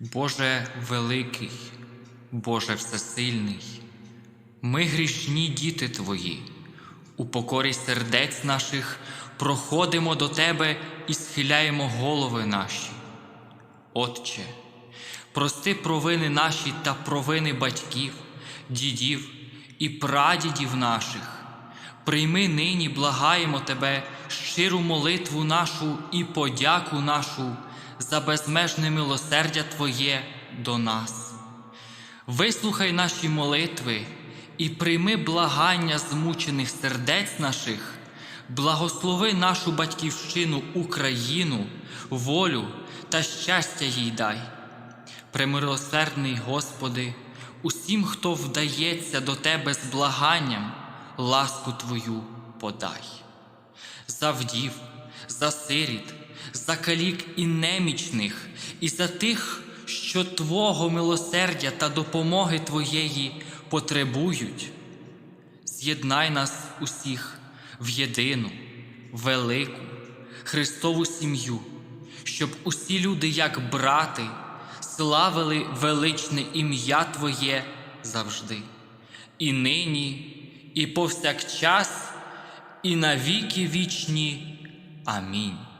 Боже великий, Боже всесильний, ми грішні діти Твої, у покорі сердець наших проходимо до Тебе і схиляємо голови наші. Отче, прости провини наші та провини батьків, дідів і прадідів наших. Прийми нині, благаємо Тебе, щиру молитву нашу і подяку нашу за безмежне милосердя Твоє до нас. Вислухай наші молитви і прийми благання змучених сердець наших, благослови нашу батьківщину Україну, волю та щастя їй дай. Премилосердний Господи, усім, хто вдається до Тебе з благанням, ласку Твою подай. За вдів, за сиріт, за калік і немічних, і за тих, що Твого милосердя та допомоги Твоєї потребують. З'єднай нас усіх в єдину, велику, Христову сім'ю, щоб усі люди, як брати, славили величне ім'я Твоє завжди, і нині, і повсякчас, і на віки вічні. Амінь.